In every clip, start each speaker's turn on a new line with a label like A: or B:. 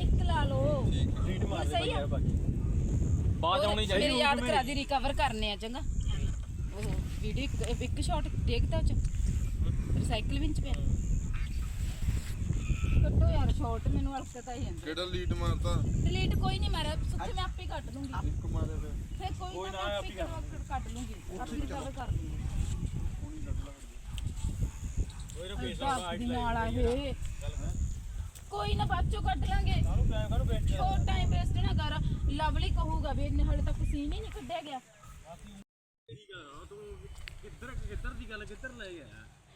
A: ਇੱਕ ਲਾ ਲਓ।
B: ਲੀਡ ਮਾਰ ਦੇ
A: ਸਹੀ ਆ।
B: ਯਾਰ ਬਾਕੀ। ਬਾਅਦ ਚ ਆਉਣੀ ਚਾਹੀਦੀ।
A: ਮੇਰੇ ਯਾਦ ਕਰਾ ਦੀ ਰਿਕਵਰ ਕਰਨੇ ਆ ਚੰਗਾ। ਉਹ ਵੀਡੀਓ ਇੱਕ ਇੱਕ ਸ਼ਾਟ ਦੇਖਦਾ ਚ। ਰਿਸਾਈਕਲ ਵਿੱਚ ਪਿਆ। ਕੱਟੋ ਯਾਰ ਸ਼ਾਟ ਮੈਨੂੰ ਹਲਕਤ ਆਈ ਜਾਂਦੀ
C: ਕਿਹੜਾ ਲੀਡ ਮਾਰਤਾ?
A: ਡਿਲੀਟ ਕੋਈ ਨਹੀਂ ਮਾਰਿਆ ਸੁੱਥੇ ਮੈਂ ਆਪੇ ਕੱਟ ਲੂੰਗੀ।
C: ਇੱਕ ਮਾਰੇ ਤੇ
A: ਫੇਰ ਕੋਈ ਨਾ ਮੈਂ
B: ਆਪੇ
A: ਕੱਟ ਲੂੰਗੀ। ਆਪੇ ਰਿਕਵਰ ਕਰ ਲੂੰਗੀ। ਇਹ। ਕੋਈ ਨਾ ਬਾਅਦ ਚੋਂ ਕੱਢ ਲਾਂਗੇ। ਹੋਰ ਟਾਈਮ ਵੇਸਟ ਨਾ ਕਰ। ਲਵਲੀ ਕਹੂਗਾ ਵੀ ਇਹਨੇ ਹਾਲੇ ਤੱਕ ਸੀਨ ਹੀ ਨਹੀਂ ਕੱਢਿਆ ਗਿਆ।
D: ਠੀਕ ਆ ਤੂੰ ਕਿੱਧਰ ਕਿੱਧਰ ਦੀ ਗੱਲ ਕਿੱਧਰ ਲੈ ਗਿਆ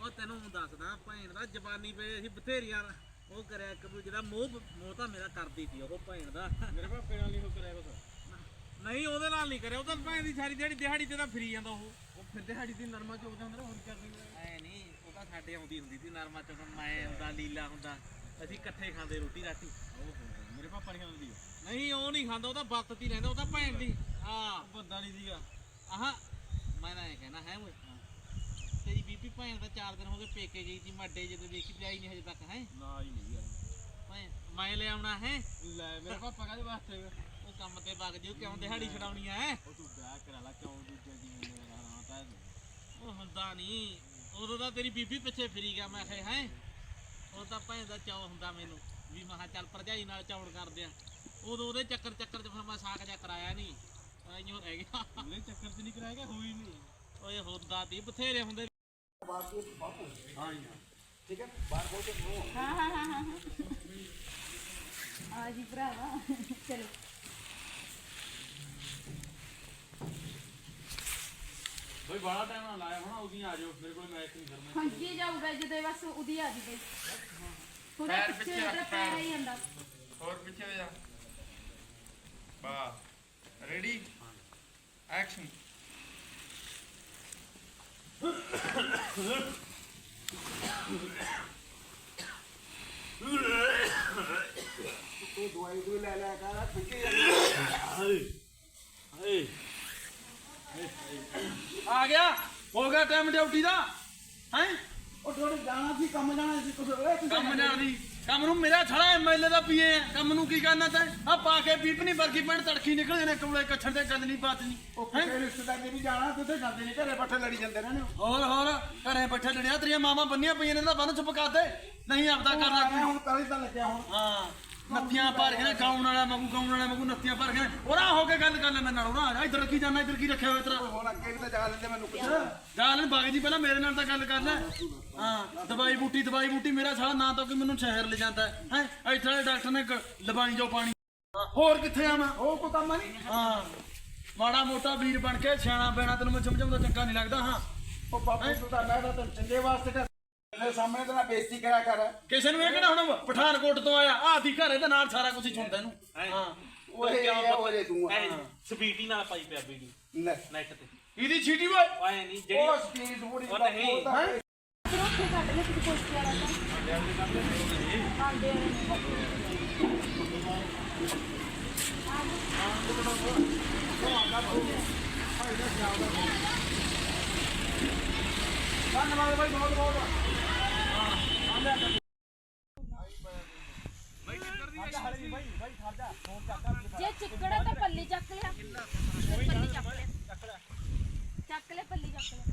D: ਉਹ ਤੈਨੂੰ ਦੱਸਦਾ ਭੈਣ ਦਾ ਜ਼ਬਾਨੀ ਪਏ ਅਸੀਂ ਬਥੇਰੀਆਂ ਉਹ ਕਰਿਆ ਇੱਕ ਦੂਜੇ ਦਾ ਮੋਹ ਮੋਹ ਤਾਂ ਮੇਰਾ ਕਰਦੀ ਸੀ ਉਹ ਭੈਣ ਦਾ।
B: ਮੇਰੇ ਭਾਪੇ ਨਾਲ ਨਹੀਂ ਹੋ ਕਰਿਆ ਕੁਛ?
D: ਨਹੀਂ ਉਹਦੇ ਨਾਲ ਨਹੀਂ ਕਰਿਆ। ਉਹ ਤਾਂ ਭੈਣ ਦੀ ਸਾਰੀ ਦਿਹਾੜੀ ਦਿਹਾੜੀ ਤੇ ਤਾਂ ਫਰੀ ਜਾਂਦਾ ਉਹ।
B: ਉਹ ਫਿਰ ਦਿਹਾੜੀ ਦੀ ਨਰਮਾ ਚੋਕਦਾ ਹੁੰਦਾ ਹੋਰ ਕੀ ਕਰਦੀ
D: ਐ ਨਹੀਂ ਉਹ ਤਾਂ ਸਾਡੇ ਆਉਂਦੀ ਹੁੰਦੀ ਸੀ ਨਰਮਾ ਚੋਂ ਮੈਂ ਹੁੰਦਾ ਲੀਲਾ ਹੁੰਦਾ ਅਸੀਂ ਇਕੱਠੇ ਖਾਂਦੇ ਰੋਟੀ
B: ਓਹੋ ਮੇਰੇ ਪਾਪਾ ਨਹੀਂ ਖਾਂਦੀ
D: ਨਹੀਂ ਉਹ ਨਹੀਂ ਖਾਂਦਾ ਉਹ ਤਾਂ ਵਕਤ ਤੇ ਹੀ ਰਹਿੰਦਾ ਉਹ ਤਾਂ ਭੈਣ ਦੀ। ਹਾਂ
B: ਬੰਦਾ ਨਹੀਂ ਸੀਗਾ।
D: ਆਹਾਂ ਮੈਂ ਇਹ ਕਹਿਣਾ ਹੈ ਓਏ। ਤੇਰੀ ਬੀਬੀ ਭੈਣ ਦਾ 4 ਦਿਨ ਹੋ ਗਏ ਪੇਕੇ ਗਈ ਸੀ ਮੱਡੇ ਜਦੋਂ ਦੇਖੀ ਤੇ ਆਈ ਨਹੀਂ ਹਜੇ ਤੱਕ ਹੈ?
B: ਨਾ ਹੀ ਨਹੀਂ
D: ਭੈਣ ਮੈਂ ਲੈ ਆਉਣਾ ਹੈ?
B: ਲੈ ਮੇਰੇ ਪਾਪਾ ਕਾਹਦੇ ਵਾਸਤੇ?
D: ਉਹ ਕੰਮ ਤੇ ਵਗ ਜਿਓ ਕਿਉਂ ਦਿਹਾੜੀ ਛਡਾਉਣੀ ਹੈ?
B: ਉਹ ਤੂੰ ਵਿਆਹ ਕਰਾ ਲਾ ਕਿਉਂ ਦੂਜੇ ਦੀ ਮੈਨੂੰ ਹਾਂ ਤਾਂ
D: ਉਹ ਹੁੰਦਾ ਨਹੀਂ ਉਦੋਂ ਤਾਂ ਤੇਰੀ ਬੀਬੀ ਪਿੱਛੇ ਫਿਰੀ ਗਿਆ ਮੈਂ ਕਿਹਾ ਹੈ? ਉਹ ਤਾਂ ਭੈਣ ਦਾ ਚਾਅ ਹੁੰਦਾ ਮੈਨੂੰ ਵੀ ਮੈਂ ਕਿਹਾ ਚੱਲ ਭਰਜਾਈ ਨਾਲ ਚੌੜ ਕਰਦੇ ਆ। ਉਦੋਂ ਉਹਦੇ ਚੱਕਰ ਚੱਕਰ ਚ ਫਿਰ ਮੈਂ ਸਾਕ ਜਾ ਕਰਾਇਆ ਨਹੀਂ ਐਂ ਰਹਿ ਗਿਆ।
B: ਉਹਦੇ ਚੱਕਰ 'ਚ ਨਹੀਂ ਕਰਾਇਆ ਗਿਆ ਹੋਈ ਨਹੀਂ
D: ਓਏ ਹੁੰਦਾ ਦੀ ਬਥੇਰੇ ਹੁੰਦੇ।
A: ਹਾਂ ਹਾਂ ਹਾਂ ਹਾਂ। ਆ ਜੀ ਭਰਾਵਾ। ਚਲੋ।
B: ਬੜਾ ਟਾਈਮ ਨਾ ਲਾਇਆ ਹੋਣਾ ਉਹਦੀ ਆ ਜਾਓ ਮੇਰੇ ਕੋਲ ਮੈਚ ਨਹੀਂ ਕਰਨਾ।
A: ਹਾਂਜੀ ਜਾਊਗਾ ਜਦੋਂ ਬਸ ਉਹਦੀ ਆ ਜੀ ਬਈ ਥੋੜਾ ਪਿੱਛੇ ਤਾਂ ਪੈਰ ਹੀ ਜਾਂਦਾ।
C: ਹੋਰ ਪਿੱਛੇ ਹੋ ਜਾ। ਬਾ ਰੈਡੀ ਐਕਸ਼ਨ
D: ਆ ਗਿਆ। ਹੋ ਗਿਆ ਟਾਈਮ ਡਿਊਟੀ ਦਾ। ਹੈ?
E: ਉਹ ਥੋੜੇ ਜਾਣਾ ਸੀ ਕੰਮ ਜਾਣਾ ਸੀ ਕੁਝ ਓਏ ਤੁਸੀਂ
D: ਕੰਮ ਜਾਣ ਦੀ ਕੰਮ ਨੂੰ ਮੇਰਾ ਛੜਾ ਐਮਐਲਏ ਦਾ ਪੀਏ ਕੰਮ ਨੂੰ ਕੀ ਕਰਨਾ ਤੈਂ? ਆ ਪਾ ਕੇ ਪੀਪਣੀ ਵਰਗੀ ਪੈਂਟ ਤੜਕੀ ਨਿਕਲ ਨੇ ਕੌਲੇ ਤੇ ਗੱਲ ਨਹੀਂ ਬਾਤ ਨਹੀਂ
E: ਉਹ ਕਿਸੇ ਰਿਸ਼ਤੇਦਾਰ ਦੇ ਵੀ ਜਾਣਾ ਤੇ ਉੱਥੇ ਜਾਂਦੇ ਨਹੀਂ ਘਰੇ ਬੱਠੇ ਲੜੀ ਜਾਂਦੇ ਨੇ
D: ਹੋਰ ਹੋਰ ਘਰੇ ਬੈਠੇ ਲੜਿਆ ਤੇਰੀਆਂ ਮਾਵਾਂ ਬੰਨੀਆਂ ਪਈਆਂ ਨੇ ਨਾ ਬੰਨ ਚੁੱਪ ਕਰ ਦੇ। ਨਹੀਂ ਆਪਦਾ ਕਰਨਾ
E: ਹੁਣ ਕਾਲੀ ਤਾਂ ਲੱਗਿਆ ਹੁਣ।
D: ਹਾਂ। ਨੱਤੀਆਂ ਭਰ ਕੇ ਨਾ ਗਾਉਣ ਵਾਲਾ ਮਗੂ ਗਾਉਣ ਵਾਲਾ ਮਗੂ ਨੱਤੀਆਂ ਭਰ ਕੇ ਉਹਰਾ ਹੋ ਕੇ ਗੱਲ ਕਰ ਲੈ ਮੇਰੇ ਨਾਲ ਉਹਰਾ ਇੱਧਰ ਕੀ ਜਾਣਾ ਇੱਧਰ ਕੀ ਰੱਖਿਆ ਹੋਇਆ ਤੇਰਾ?
E: ਹੁਣ ਅੱਗੇ ਵੀ ਤਾਂ ਜਾ ਲੈਂਦੇ ਮੈਨੂੰ ਕੁਝ
D: ਗਾਲਨ ਬਾਗ ਜੀ ਪਹਿਲਾਂ ਮੇਰੇ ਨਾਲ ਤਾਂ ਗੱਲ ਕਰ ਲੈ। ਹਾਂ ਦਵਾਈ ਬੂਟੀ ਦਵਾਈ ਬੂਟੀ ਮੇਰਾ ਸਾਲਾ ਨਾ ਤਾਂ ਕਿ ਮੈਨੂੰ ਸ਼ਹਿਰ ਲੈ ਜਾਂਦਾ। ਹੈ ਹੈਂ? ਇੱਥੇ ਵਾਲੇ ਡਾਕਟਰ ਨੇ ਲਬਾਣੀ ਜੋ ਪਾਣੀ। ਹੋਰ ਕਿੱਥੇ ਆਵਾਂ
E: ਉਹ ਕੋ ਕੰਮ ਨਹੀਂ?
D: ਹਾਂ ਮਾੜਾ ਮੋਟਾ ਵੀਰ ਬਣ ਕੇ ਸਿਆਣਾ ਬੈਣਾ ਤੈਨੂੰ ਮੈਂ ਸਮਝਾਉਂਦਾ ਚੰਗਾ ਨਹੀਂ ਲੱਗਦਾ ਹਾਂ।
E: ਉਹ ਬਾਪੂ ਤਾਂ ਮੈਂ ਤਾਂ ਚੰਗੇ ਵਾਸਤੇ ਮੇਰੇ ਸਾਹਮਣੇ ਤਾਂ ਨਾ ਬੇਇੱਜ਼ਤੀ ਕਰਿਆ ਕਰ।
D: ਕਿਸੇ ਨੂੰ ਇਹ ਕਿਹੜਾ ਹੁਣ ਪਠਾਨਕੋਟ ਤੋਂ ਆਇਆ? ਆਦੀ ਘਰ ਇਹਦੇ ਨਾਲ ਸਾਰਾ ਕੁਝ ਹੀ ਸੁਣਦਾ ਇਹਨੂੰ। ਹਾਂ?
E: ਓਏ ਇਹ ਓਏ ਤੂੰ
D: ਸਪੀਟੀ ਨਾਲ ਪਾਈ ਪਿਆ ਵੀਡੀਓ
E: ਲੈ।
D: ਨੈਟ ਤੇ। ਇਹਦੀ ਛੀਟੀ ਓਏ। ਆਏ ਨਹੀਂ
E: ਉਹ ਸਪੀਡ ਥੋੜੀ
D: ਉਹ ਨਹੀਂ,
A: ਫਿਰ ਉੱਥੇ ਕੱਢ ਲੈ ਕਿਤੇ ਪੋਸਟ ਵਾਲਾ ਤਾਂ ਆਂਦੇ
E: ਧੰਨਵਾਦ ਬਾਈ ਬਹੁਤ ਬਹੁਤ
A: ਜੇ ਚਿੱਕੜਾ ਤਾਂ ਪੱਲੀ ਚੱਕ ਲਿਆ। ਪੱਲੀ ਚੱਕ ਲਿਆ। ਚੱਕ ਲੈ ਪੱਲੀ ਚੱਕ ਲਿਆ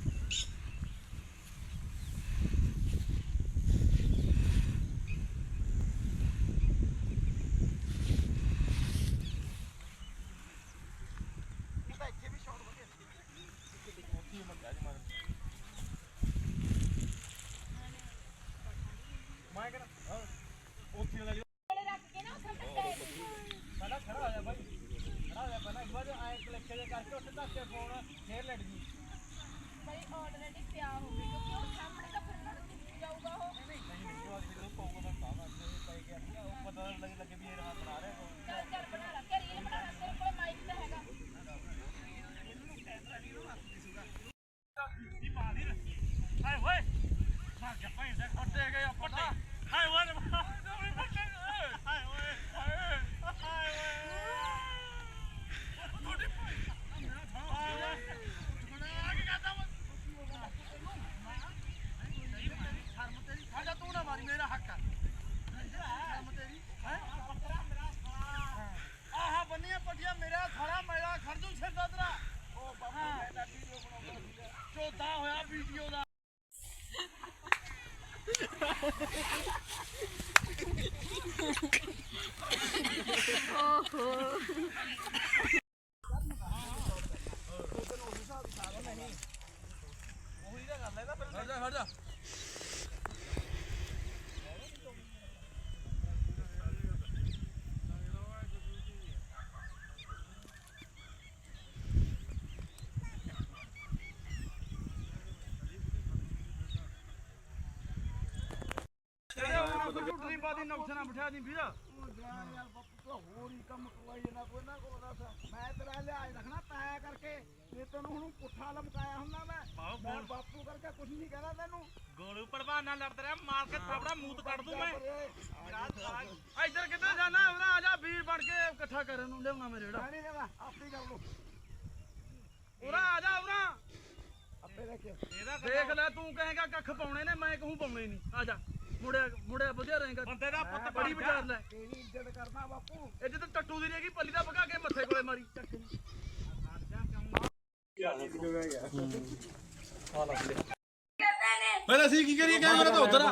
A: ਕੋਲੇ ਰੱਖ ਕੇ ਨਾ ਉੱਥੇ ਟੱਕੇ
B: ਸਾਡਾ ਖੜਾ ਹੋ ਜਾ ਬਾਈ ਖੜਾ ਹੋ ਜਾ ਪਹਿਲਾਂ ਇੱਕ ਵਾਰ ਐਂ ਕਲੈਕਸ਼ਨ ਜੇ ਕੇ ਫੋਨ ਫੇਰ ਲੜ ਜੀ
A: ਬਈ ਆਲਰੇਡੀ ਪਿਆ ਹੋਵੇ ਕਿਉਂਕਿ ਉਹ ਸਾਹਮਣੇ ਤਾਂ ਫਿਰ ਲੜ ਕੇ ਜਾਊਗਾ ਉਹ?
B: ਪਤਾ ਲੱਗ ਲੱਗੇ ਵੀ ਇਹ ਰਾਤ ਬਣਾ ਰਿਹਾ
A: ਚੱਲ ਚੱਲ ਬਣਾ ਲਾ ਕੇ ਰੀਲ ਬਣਾ ਲਾ ਤੇਰੇ ਕੋਲ ਮਾਈਕ ਤਾਂ ਹੈਗਾ।
B: ਹਾਏ ਮਾਰ ਕੇ ਭਾਈ ਦੇ ਖੱਟੇ ਗਏ ਪੱਟੇ ਹਾਏ ਓਏ ਹਾਏ ਓਏ ਹਾਏ ਹਾਏ ਓਏ ਟੁੱਟਣੀ ਬਾਦੀ ਨੌਕਸੇ ਨਾਲ ਬਿਠਾ ਦੀ ਵੀਰ।
E: ਹੋਰ ਹੀ ਕੰਮ ਕਰਵਾਈ ਜਾਂਦਾ ਕੋਈ ਨਾ ਕੋਈ ਦੱਸ। ਮੈਂ ਤੇਰਾ ਲਿਆਜ ਰੱਖਣਾ ਤੈਂ ਕਰਕੇ। ਤੇ ਤੈਨੂੰ ਹੁਣ ਪੁੱਠਾ ਲਮਕਾਇਆ ਹੁੰਦਾ ਮੈਂ ਮੈਂ ਬਾਪੂ ਕਰਕੇ ਕੁਝ ਨਹੀਂ ਕਹਿਣਾ ਤੈਨੂੰ।
B: ਗੋਲੂ ਪ੍ਰਵਾਨ ਨਾਲ ਲੜਦਾ ਰਿਹਾ ਮਾਰ ਕੇ ਥਾਪੜਾ ਮੂਤ ਕੱਢ ਦੂੰ ਮੈਂ। ਇੱਧਰ ਕਿੱਧਰ ਜਾਣਾ ਉਹਨਾਂ ਆ ਜਾ ਵੀਰ ਬਣ ਕੇ ਇਕੱਠਾ ਕਰਨ ਨੂੰ ਲਿਆਉਣਾ ਮੇਰੇ ਜਿਹੜਾ।
E: ਮੈਂ ਨਹੀਂ ਦੇਣਾ ਆਪੇ ਕਰ ਲੋ
B: ਆ ਜਾ ਦੇਖ ਲੈ ਤੂੰ ਕਹੇਗਾ ਕੱਖ ਪਾਉਣੇ ਨੇ ਮੈਂ ਕਹੂੰ ਪਾਉਣੇ ਨਹੀਂ। ਆ ਜਾ। ਮੁੜਿਆ ਮੁੜਿਆ ਵਧੀਆ ਰਹੇਗਾ। ਬੰਦੇ ਦਾ ਪੁੱਤ ਬੜੀ ਵਿਚਾਰ ਲੈ।
E: ਤੇਰੀ ਇੱਜ਼ਤ ਕਰਨਾ ਬਾਪੂ।
B: ਇਹ ਜਿੱਦ ਟੱਟੂ ਦੀ ਰਹੇਗੀ ਪੱਲੀ ਦਾ ਭਗਾ ਕੇ ਮੱਥੇ ਕੋਲੇ ਮਾਰੀ। ਚੱਕ
D: ਫਿਰ ਅਸੀਂ ਕੀ ਕਰੀਏ? ਕੈਮਰਾ ਤਾਂ ਉਧਰ ਆ।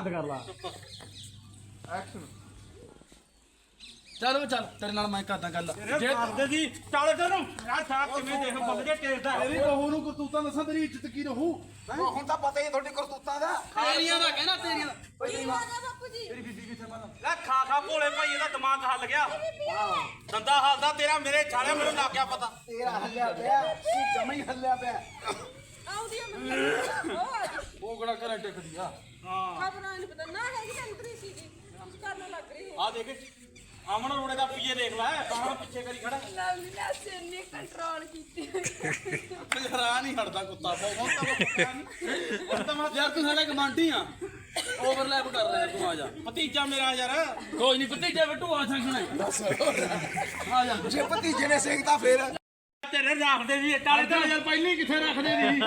C: ਐਕਸ਼ਨ
D: ਚੱਲ ਵੇ ਚੱਲ ਤੇਰੇ ਨਾਲ ਮੈਂ ਕਰਦਾ ਗੱਲ।
B: ਜੇ ਕਰਦੇ ਜੀ ਚੱਲ ਤੈਨੂੰ ਆ ਸਾਹ ਕਿਵੇਂ ਦੇਖ ਬੱਲ ਜੇ ਟੇਸਦਾ
D: ਤੇਰੀ ਬਹੂ ਨੂੰ ਕਰਤੂਤਾਂ ਦੱਸਾਂ ਤੇਰੀ ਇੱਜ਼ਤ ਕੀ ਰਹੂ?
E: ਹੁਣ ਤਾਂ ਪਤਾ ਹੀ ਹੈ ਤੁਹਾਡੀ ਕਰਤੂਤਾਂ ਦਾ।
D: ਤੇਰੀਆਂ ਦਾ ਕਹਿਣਾ ਤੇਰੀਆਂ ਦਾ।
F: ਕੀ ਹੋ ਗਿਆ ਬਾਪੂ ਜੀ?
B: ਲੈ ਖਾ ਖਾ ਭੋਲੇ ਭਾਈ ਇਹਦਾ ਦਿਮਾਗ ਹੱਲ ਗਿਆ। ਦੰਦਾ ਹੱਲਦਾ ਤੇਰਾ ਮੇਰੇ ਛਾਲਿਆ ਮੈਨੂੰ ਲੱਗ ਗਿਆ ਪਤਾ।
E: ਤੇਰਾ ਹੱਲਿਆ ਪਿਆ ਤੂੰ ਜਮਾ ਹੀ ਹੱਲਿਆ ਪਿਆ।
F: ਆਉਂਦੀ ਆ ਮੰਮੀ ਉਹ
D: ਕਿਹੜਾ ਘਰੇ ਟਿਕਦੀ ਆ?
F: ਖਬਰਾਂ ਨਹੀਂ ਪਤਾ ਨਾ ਹੈਗੀ ਅੰਦਰ ਹੀ ਸੀਗੀ। ਕੁਝ ਕਰਨ ਲੱਗ ਰਹੀ
B: ਆ ਦੇਖ। ਅਮਨ ਰੋੜੇ ਦਾ ਪੀਏ ਦੇਖ ਲੈ ਬਾਹਰ ਪਿੱਛੇ ਕਰੀ ਖੜਾ।
F: ਲਵਲੀ ਨੇ ਸਿੰਨੀ ਕੰਟਰੋਲ ਕੀਤੀ।
D: ਹਰਾ ਨਹੀਂ ਹਟਦਾ ਕੁੱਤਾ ਬਹੁਤ ਤਾਂ ਯਾਰ ਤੂੰ ਸਾਡਾ ਕਮਾਂਡੀ ਆ। ਓਵਰਲੈਪ ਕਰ ਰਿਹਾ ਤੂੰ ਆ ਜਾ।
B: ਭਤੀਜਾ ਮੇਰਾ ਯਾਰ।
D: ਕੋਈ ਨਹੀਂ ਭਤੀਜੇ ਬਿੱਟੂ ਆ ਸਕਣਾ ਆ ਜਾ।
E: ਜੇ ਭਤੀਜੇ ਨੇ ਸੇਕਤਾ ਫੇਰ।
B: ਤੇਰੇ ਰੱਖਦੇ ਸੀ ਟਾਲੇ
D: ਤਾਂ ਯਾਰ ਪਹਿਲੀ ਕਿੱਥੇ ਰੱਖਦੇ ਨਹੀਂ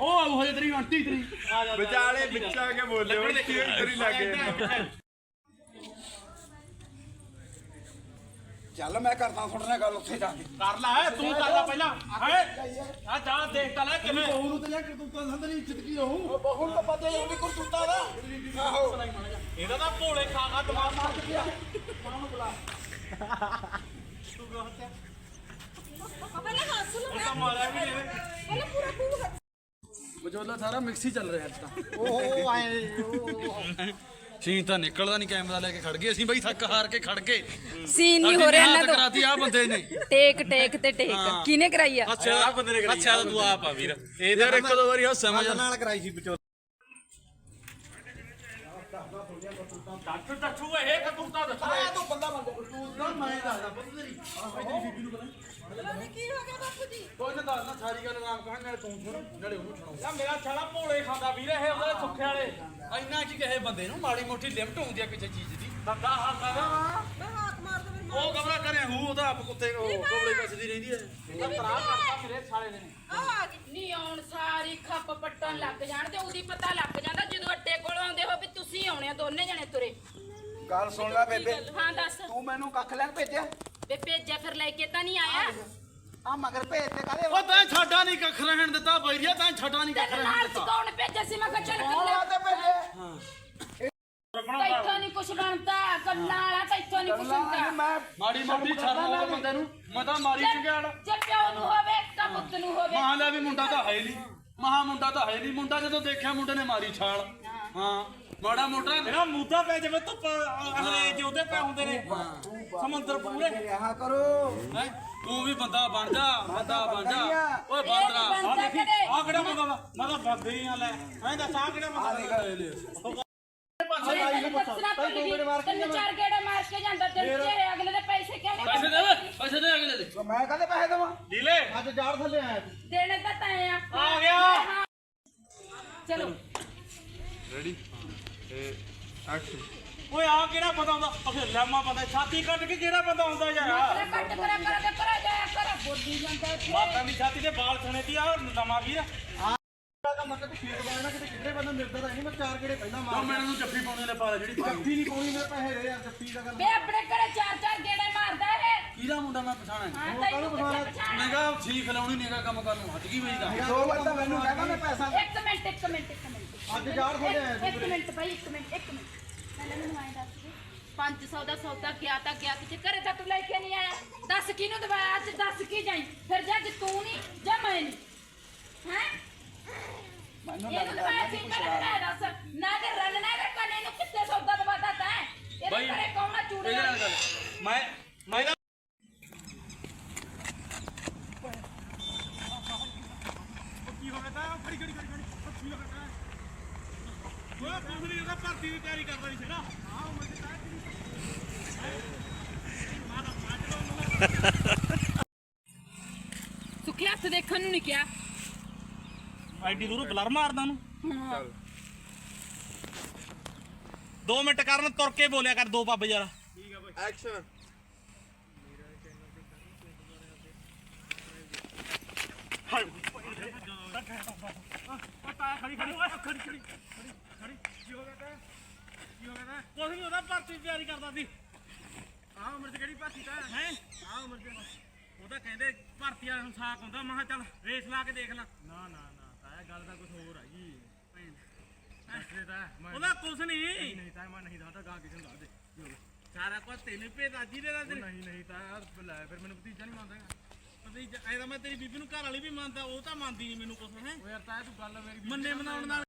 D: ਉਹ ਤੇਰੀ ਆਂਟੀ ਤੇਰੀ।
C: ਵਿਚਾਲੇ ਵਿੱਚ ਕੇ ਬੋਲਿਓ ਕੀ ਤੇਰੀ ਲੱਗੇ।
E: ਚੱਲ ਮੈਂ ਕਰਦਾ ਤੁਹਾਡੇ ਨਾਲ ਗੱਲ ਉੱਥੇ ਜਾ ਕੇ।
B: ਕਰ ਲੈ ਤੂੰ ਕਰ ਲੈ ਪਹਿਲਾਂ। ਹੈ? ਆ ਜਾ ਦੇਖ ਤਾਂ ਲੈ ਕਿਵੇਂ?
D: ਬਹੂ ਨੂੰ ਤੇ ਜਾ ਕਰਤੂਤਾਂ ਦੱਸਾਂ ਤੇਰੀ ਇੱਜ਼ਤ ਕੀ ਰਹੂ
E: ਹੁਣ ਤਾਂ ਪਤਾ ਹੀ ਉਹਦੀ ਕਰਤੂਤਾਂ ਦਾ। ਆਹੋ।
B: ਇਹਦਾ ਤਾਂ ਭੋਲੇ ਖਾ ਖਾ ਦਿਮਾਗ ਮਾਰ ਗਿਆ।
F: ਪਹਿਲਾਂ ਹੱਸ ਲਓ
B: ਤਾਂ ਮਾਰਿਆ ਵੀ ਨਹੀਂ
F: ਪਹਿਲਾਂ ਪੂਰਾ ਖੂਬ
D: ਮਜੋਲਾ ਸਾਰਾ ਮਿਕਸ ਹੀ ਚੱਲ ਰਿਹਾ ਅੱਜ ਤਾਂ।
E: ਉਹ ਆਏ
D: ਸੀਨ ਤਾਂ ਨਿਕਲਦਾ ਨਹੀਂ ਕੈਮਰਾ ਲੈ ਕੇ ਖੜ ਗਏ ਅਸੀਂ ਬਈ ਥੱਕ ਹਾਰ ਕੇ ਖੜ ਗਏ।
G: ਸੀਨ ਨਹੀਂ ਹੋ ਰਿਹਾ ਇਹਨਾਂ ਤੋਂ।
D: ਕਰਾਤੀ ਆ ਬੰਦੇ ਨੇ।
G: ਟੇਕ ਟੇਕ ਤੇ ਟੇਕ। ਕਿਹਨੇ ਕਰਾਈ ਆ?
D: ਅੱਛਾ ਬੰਦੇ ਨੇ ਕਰਾਈ। ਅੱਛਾ ਤੂੰ ਆਪ ਆ ਵੀਰ। ਇਹ ਯਾਰ ਇੱਕ ਦੋ ਵਾਰੀ ਹਾਸਾ ਮਜਾ
E: ਨਾਲ ਕਰਾਈ ਸੀ ਵਿਚੋਲ
B: ਦੱਸ ਦੱਸੂ ਇਹ ਕਤੂਤਾ ਦੱਸ।
E: ਆ ਤੂੰ ਬੰਦਾ ਜਾ
D: ਤੂੰ ਨਾ ਮੈਂ ਦੱਸਦਾ। ਪੁੱਤ ਤੇਰੀ ਆ ਤੇਰੀ ਬੀਬੀ ਨੂੰ ਪਤਾ
F: ਲਵਲੀ ਕੀ ਹੋ ਗਿਆ ਬਾਪੂ ਜੀ?
D: ਕੋਈ ਨਾ ਦੱਸਣਾ ਸਾਰੀ ਗੱਲ ਆਰਾਮ ਕਹਾਂ ਨਾਲੇ ਤੂੰ ਸੁਣ ਨਾਲੇ ਉਹਨੂੰ ਸੁਣਾਓ।
B: ਯਾ ਮੇਰਾ ਛਾਲਾ ਭੋਲੇ ਖਾਂਦਾ ਵੀਰ ਇਹ ਉਹਦੇ ਸੁੱਖੇ ਵਾਲੇ।
D: ਇੰਨਾ ਕੀ ਕਹੇ ਬੰਦੇ ਨੂੰ ਮਾੜੀ ਮੋਟੀ ਲਿਮਟ ਹੁੰਦੀ ਆ ਕਿਸੇ ਚੀਜ਼ ਦੀ?
B: ਦੰਦਾ ਹੱਲਦਾ ਨਾ
F: ਮੈਂ ਹੱਥ ਮਾਰ ਦੋ ਮੇਰੇ
D: ਉਹ ਕਮਰਾ ਕਰੇ ਹੂ ਉਹਦਾ ਆਪ ਕੁੱਤੇ ਉਹ ਕੋਬਲੇ ਕੱਸਦੀ ਰਹਿੰਦੀ ਹੈ
B: ਇਹਦਾ ਤਰਾ ਕਰਤਾ ਮੇਰੇ ਛਾਲੇ ਨੇ।
F: ਆ ਆ ਗਈ।
A: ਨਹੀਂ ਆਉਣ ਸਾਰੀ ਖੱਪ ਪੱਟਣ ਲੱਗ ਜਾਣ ਤੇ ਉਹਦੀ ਪਤਾ ਲੱਗ ਜਾਂਦਾ ਜਦੋਂ ਅੱਡੇ ਕੋਲ ਆਉਂਦੇ ਹੋ ਵੀ ਤੁਸੀਂ ਆਉਣੇ ਆ ਦੋਨੇ ਜਣੇ ਤੁਰੇ।
E: ਗੱਲ ਸੁਣ ਲੈ ਬੇਬੇ।
A: ਹਾਂ ਦੱਸ।
E: ਤੂੰ ਮੈਨੂੰ ਕੱਖ ਲੈਣ ਭੇਜਿਆ?
A: ਵੇ ਭੇਜਿਆ ਫਿਰ ਲੈ ਕੇ ਤਾਂ ਨਹੀਂ ਆਇਆ।
E: ਆ ਮਗਰ ਭੇਜ ਤੇ ਕਾਲੇ
D: ਉਹ ਤਾਂ ਛਾਡਾ ਨਹੀਂ ਕੱਖ ਰਹਿਣ ਦਿੱਤਾ ਬੈਰੀਆ ਤਾਂ ਛਾਡਾ ਨਹੀਂ ਕੱਖ
A: ਤੇਰੇ
D: ਰਹਿਣ
A: ਨਾਲ
D: ਦਿੱਤਾ।
A: ਕੌਣ ਭੇਜਿਆ ਸੀ? ਮੈਂ ਕਿਹਾ ਚੱਲ ਕੱਲੇ
E: ਤੇ ਭੇਜੇ
A: ਤੈਥੋਂ ਨਹੀਂ ਕੁਛ ਬਣਦਾ ਗੱਲਾਂ ਵਾਲਾ ਤੈਥੋਂ ਨਹੀਂ ਕੁਛ ਹੁੰਦਾ।
E: ਮੈਂ
D: ਮਾੜੀ ਮੋਟੀ ਛੱਡ ਲਓ ਬੰਦੇ ਨੂੰ। ਮੈਂ ਤਾਂ ਮਾਰੀ ਚੰਗਿਆੜ।
A: ਜੇ ਪਿਓ ਨੂੰ ਹੋਵੇ ਤਾਂ ਪੁੱਤ ਨੂੰ ਹੋਵੇ।
D: ਮਹਾਂ ਦਾ ਵੀ ਮੁੰਡਾ ਤਾਂ ਹੈ ਨਹੀਂ। ਮਹਾ ਮੁੰਡਾ ਤਾਂ ਹੈ ਨਹੀਂ। ਮੁੰਡਾ ਜਦੋਂ ਦੇਖਿਆ ਮੁੰਡੇ ਨੇ ਮਾਰੀ ਛਾਲ। ਹਾਂ। ਮਾੜਾ ਮੋਟਾ।
B: ਮੇਰਾ ਮੂਦਾ ਪੈ ਜਾਵੇ ਧੁੱਪ ਅੰਗਰੇਜ਼ ਉਹਦੇ ਪੈ ਹੁੰਦੇ ਨੇ। ਸਮੁੰਦਰ ਪੂਰੇ।
E: ਰਿਹਾ ਕਰੋ।
D: ਹੈਂ? ਤੂੰ ਵੀ ਬੰਦਾ ਬਣ ਜਾ ਬੰਦਾ ਬਣ ਜਾ। ਓਏ ਬਾਂਦਰਾ
B: ਆ ਦੇਖੀ ਆ ਕਿਹੜਾ ਬੰਦਾ ਵਾ? ਮੈਂ ਤਾਂ ਬੰਦੇ ਹੀ ਆ ਲੈ। ਐਂ ਦੱਸ ਆ ਕਿਹੜਾ ਬੰਦਾ
A: ਤੈਨੂੰ ਚਾਰ ਗੇੜੇ ਮਾਰ ਕੇ ਜਾਂਦਾ ਦਿਲ ਚ ਅਗਲੇ ਦੇ ਪੈਸੇ ਕਿਹਨੇ
D: ਪੈਸੇ ਦੇ ਓਏ, ਪੈਸੇ ਦੇ ਅਗਲੇ ਦੇ
E: ਮੈਂ ਕਹਦੇ ਪੈਸੇ ਦੇਵਾਂ?
B: ਢੀਲੇ
E: ਅੱਜ ਜਾੜ ਥੱਲੇ ਆਇਆ
A: ਦੇਣੇ ਤਾਂ ਤੈਂ ਆ।
B: ਆ ਗਿਆ।
A: ਚਲੋ।
C: ਰੈਡੀ ਤੇ ਐਕਸ਼ਨ
B: ਓਏ ਆ ਕਿਹੜਾ ਬੰਦਾ ਹੁੰਦਾ ਅਖੇ ਲੈਮਾ ਬੰਦਾ ਛਾਤੀ ਕੱਟ ਕੇ ਕਿਹੜਾ ਬੰਦਾ ਹੁੰਦਾ
A: ਕਰਾ
B: ਯਾਰ
A: ਕੱਟ ਕਰਾ ਕਰਾ ਤੇ ਕਰਾ ਜਾਇਆ ਕਰ। ਬੋਲੀ ਜਾਂਦਾ ਇੱਥੇ।
B: ਮਾਤਾ ਦੀ ਛਾਤੀ ਦੇ ਵਾਲ ਸਣੇ ਦੀ ਆ ਨਵਾਂ ਵੀਰ।
E: ਦਾ ਮਤਲਬ ਖੇਤ ਬਾਣਾ ਕਿਤੇ ਕਿੱਧਰੇ ਬੰਦਾ ਮਿਲਦਾ ਤਾਂ ਨਹੀਂ ਮੈਂ ਚਾਰ ਗੇੜੇ ਪਹਿਲਾਂ
D: ਤੂੰ ਮੈਨੂੰ ਜੱਫੀ ਪਾਉਣੇ ਲੈ ਪਾ ਜਿਹੜੀ।
E: ਜੱਫੀ ਨਹੀਂ ਕੋਈ ਮੇਰੇ ਪੈਸੇ ਦੇ ਯਾਰ ਜੱਫੀ ਦਾ ਗੱਲ
A: ਵੇ ਆਪਣੇ ਘਰੇ ਚਾਰ ਚਾਰ ਗੇੜੇ ਮਾਰਦਾ ਹੈ
H: ਕਿਹਦਾ ਮੁੰਡਾ ਮੈਂ ਪਛਾਣਿਆ
A: ਹਾਂ ਤੈਨੂੰ ਕਿੱਥੇ ਪਛਾਣ
H: ਨਿਗਾ ਸੀਖ ਲਾਉਣੀ ਨਿਗਾ ਕੰਮ ਕਰਨ ਨੂੰ ਅੱਜ ਕੀ ਵੇਚਦਾ
E: ਦੋ ਵਾਰ ਤਾਂ ਮੈਨੂੰ ਕਹਿੰਦਾ ਮੈਂ ਪੈਸਾ
A: ਇੱਕ ਮਿੰਟ ਇੱਕ ਮਿੰਟ ਇੱਕ ਮਿੰਟ
E: ਅੱਜ ਯਾਰ ਤੁਹਾਡੇ ਆਏ ਸੀ
A: ਇੱਕ ਮਿੰਟ ਭਾਈ ਇੱਕ ਮਿੰਟ ਇੱਕ ਮਿੰਟ। ਪਹਿਲਾਂ ਮੈਨੂੰ ਆਏ ਦੱਸ ਦੇ। 500 ਦਾ ਸੌਦਾ ਗਿਆ ਤਾਂ ਗਿਆ ਕਿਤੇ ਘਰੇ ਤਾਂ ਤੂੰ ਲੈ ਕੇ ਨਹੀਂ ਆਇਆ। ਦੱਸ ਕਿਹਨੂੰ ਦਵਾਇਆ? ਅੱਜ ਦੱਸ ਕੀ ਜਾਈ? ਫਿਰ ਜਾ ਜੇ ਤੂੰ ਨਹੀਂ ਜਾਂ ਮੈਂ ਨਹੀਂ। ਹੈ?
E: ਮੈਨੂੰ
A: ਇਹਨੂੰ
E: ਲੱਗਦਾ
A: ਦਵਾਇਆ
E: ਇਹਨਾਂ
A: ਸੀ
E: ਦੀ
A: ਪਹਿਲਾਂ ਮੈਂ ਦੱਸ। ਨਾ ਤੇ ਰਲਣਾ ਤੇ ਕਨੇ ਨੂੰ ਕਿੱਥੇ ਸੌਦਾ ਦਵਾਦਾ ਤੈਂ? ਇਹਦੇ
H: ਬਾਈ,
A: ਘਰੇ ਕੌਣਾ ਚੂੜੇ
H: ਇਹਦੇ ਨਾਲ ਗੱਲ। ਮੈਂ ਮੈਂ ਇਹਦਾ
B: ਕੀ ਹੋ। ਉਹ ਕੁਝ ਨਹੀਂ ਉਹਦਾ ਭਰਤੀ ਦੀ ਤਿਆਰੀ ਕਰਦਾ ਨਹੀਂ ਸੀਗਾ ਤਾਂ
I: ਸੁੱਖੇ ਹੱਥ ਦੇਖਣ ਨੂੰ ਨਹੀਂ ਕਿਹਾ।
D: ਐਡੀ ਦੂਰੋਂ ਬਲਰ ਮਾਰਦਾ ਉਹਨੂੰ।
C: ਚੱਲ
D: 2 ਮਿੰਟ ਕਰਨ ਤੁਰ ਕੇ ਬੋਲਿਆ ਕਰ ਦੋ ਪੱਬ ਯਾਰ
C: ਐਕਸ਼ਨ
B: ਪਤਾ ਖੜੀ ਖੜੀ ਓਏ ਖੜੀ ਖੜੀ ਖੜੀ ਖੜੀ ਕੀ ਹੋ ਗਿਆ ਤਾਂ ਕੀ ਹੋ ਗਿਆ ਤਾਂ ਕੁਝ ਨਹੀਂ ਉਹਦਾ ਭਰਤੀ ਦੀ ਤਿਆਰੀ ਕਰਦਾ ਸੀ ਆਹ ਉਮਰ ਚ ਕਿਹੜੀ ਭਰਤੀ ਤਾਂ ਹੈ ਆਹ ਉਮਰ ਚ ਉਹ ਤਾਂ ਕਹਿੰਦੇ ਭਰਤੀ ਵਾਲਿਆਂ ਨੂੰ ਸਾਕ ਹੁੰਦਾ ਮੈਂ ਕਿਹਾ ਚੱਲ ਰੇਸ ਲਾ ਕੇ ਦੇਖ ਲਾ ਨਾ ਨਾ ਨਾ ਤਾਂ ਗੱਲ ਤਾਂ ਕੁਝ ਹੋਰ ਆ ਜੀ ਭੈਣ ਤਾਂ ਉਹਦਾ ਕੁਝ ਨਹੀਂ ਨਹੀਂ ਤਾਂ ਮੈਂ ਨਹੀਂ ਦੱਸਦਾ ਗਾ ਕਿਸੇ ਨੂੰ ਦੱਸ ਦੇ ਸਾਰਾ ਕੁਝ ਤੈਨੂੰ ਭੇਜਦਾ ਜੀ ਦੇ ਨਾਲ ਨਹੀਂ ਨਹੀਂ ਤਾਂ ਲੈ ਫਿਰ ਮੈਨੂੰ ਭਤੀਜਾ ਨਹੀਂ ਮੰਨਦਾ ਭਤੀਜਾ ਐਦਾ ਮੈਂ ਤੇਰੀ ਬੀਬੀ ਨੂੰ ਘਰ ਵਾਲੀ ਵੀ ਮੰਨਦਾ ਉਹ ਤਾਂ ਮੰਨਦੀ ਨਹੀਂ ਮੈਨੂੰ ਕੁਝ ਹੈ। ਉਹ ਯਾਰ ਤਾਂ ਤੂੰ ਗੱਲ ਮੇਰੀ ਮੰਨੇ ਮਨਾਉਣ ਨਾਲ।